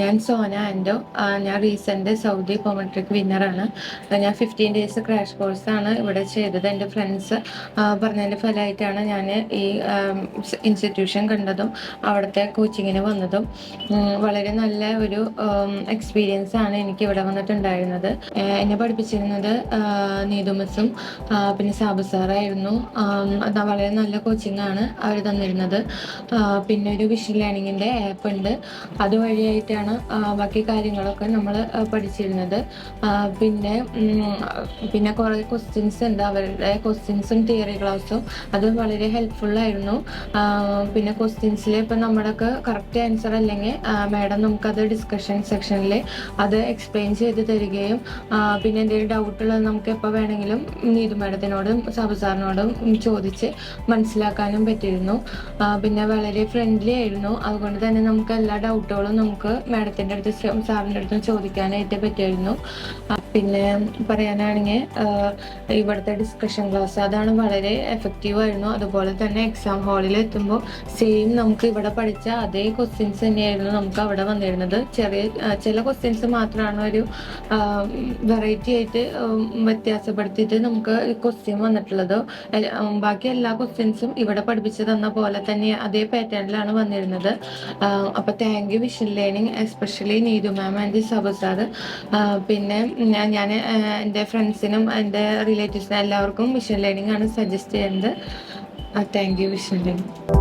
ഞാൻ സോന ആൻഡോ. ഞാൻ recent Saudi കോമട്രിക് വിന്നറാണ് ഞാൻ ഫിഫ്റ്റീൻ ഡേയ്സ് ക്രാഷ് കോഴ്സാണ് ഇവിടെ ചെയ്തത്. എന്റെ ഫ്രണ്ട്സ് പറഞ്ഞതിന്റെ ഫലമായിട്ടാണ് ഞാൻ ഈ ഇൻസ്റ്റിറ്റ്യൂഷൻ കണ്ടതും അവിടുത്തെ കോച്ചിങ്ങിന് വന്നതും. വളരെ നല്ല ഒരു എക്സ്പീരിയൻസ് ആണ് എനിക്ക് ഇവിടെ വന്നിട്ടുണ്ടായിരുന്നത് എന്നെ പഠിപ്പിച്ചിരുന്നത് നീതുമസും പിന്നെ സാബു സാറായിരുന്നു. വളരെ നല്ല കോച്ചിങ്ങാണ് അവർ തന്നിരുന്നത്. പിന്നെ ഒരു വിഷൻ ലേണിങ്ങിന്റെ ആപ്പ് ഉണ്ട്. അതുവഴിയായിട്ടാണ് ആ, ബാക്കി കാര്യങ്ങളൊക്കെ നമ്മൾ പഠിച്ചിരുന്നത്. പിന്നെ പിന്നെ കുറേ ക്വസ്റ്റ്യൻസ് ഉണ്ട്. അവരുടെ ക്വസ്റ്റ്യൻസും തിയറി ക്ലാസ്സും അത് വളരെ ഹെൽപ്ഫുൾ ആയിരുന്നു. പിന്നെ ക്വസ്റ്റ്യൻസിൽ ഇപ്പം നമ്മുടെയൊക്കെ കറക്റ്റ് ആൻസർ അല്ലെങ്കിൽ മാഡം നമുക്കത് ഡിസ്കഷൻ സെക്ഷനിൽ അത് എക്സ്പ്ലെയിൻ ചെയ്ത് തരികയും പിന്നെ എന്തെങ്കിലും ഡൗട്ട് ഉള്ളത് നമുക്ക് എപ്പോൾ വേണമെങ്കിലും നീതു മാഡത്തിനോടും സാബു ചോദിച്ച് മനസ്സിലാക്കാനും പറ്റിയിരുന്നു. പിന്നെ വളരെ ഫ്രണ്ട്ലി ആയിരുന്നു. അതുകൊണ്ട് തന്നെ നമുക്ക് എല്ലാ ഡൗട്ടുകളും നമുക്ക് മാഡത്തിന്റെ അടുത്ത് സാറിന്റെ അടുത്തും ചോദിക്കാനായിട്ട് പറ്റുമായിരുന്നു. പിന്നെ പറയാനാണെങ്കിൽ ഇവിടുത്തെ ഡിസ്കഷൻ ക്ലാസ് അതാണ് വളരെ എഫക്റ്റീവ് ആയിരുന്നു. അതുപോലെ തന്നെ എക്സാം ഹാളിൽ എത്തുമ്പോൾ സെയിം നമുക്ക് ഇവിടെ പഠിച്ച അതേ ക്വസ്റ്റ്യൻസ് തന്നെയായിരുന്നു നമുക്ക് അവിടെ വന്നിരുന്നത്. ചെറിയ ചില ക്വസ്റ്റ്യൻസ് മാത്രമാണ് ഒരു വെറൈറ്റി ആയിട്ട് വ്യത്യാസപ്പെടുത്തിയിട്ട് നമുക്ക് ക്വസ്റ്റ്യൻ വന്നിട്ടുള്ളത്. ബാക്കി എല്ലാ ക്വസ്റ്റ്യൻസും ഇവിടെ പഠിപ്പിച്ചു തന്ന പോലെ തന്നെ അതേ പാറ്റേണിലാണ് വന്നിരുന്നത്. അപ്പോൾ അപ്പൊ thank you vision learning especially Neethu ma'am and Sabu പിന്നെ ഞാൻ എന്റെ ഫ്രണ്ട്സിനും എന്റെ റിലേറ്റീവ്സിനും എല്ലാവർക്കും മിഷൻ ലേണിംഗ് ആണ് സജസ്റ്റ് ചെയ്യുന്നത്. Thank you vision learning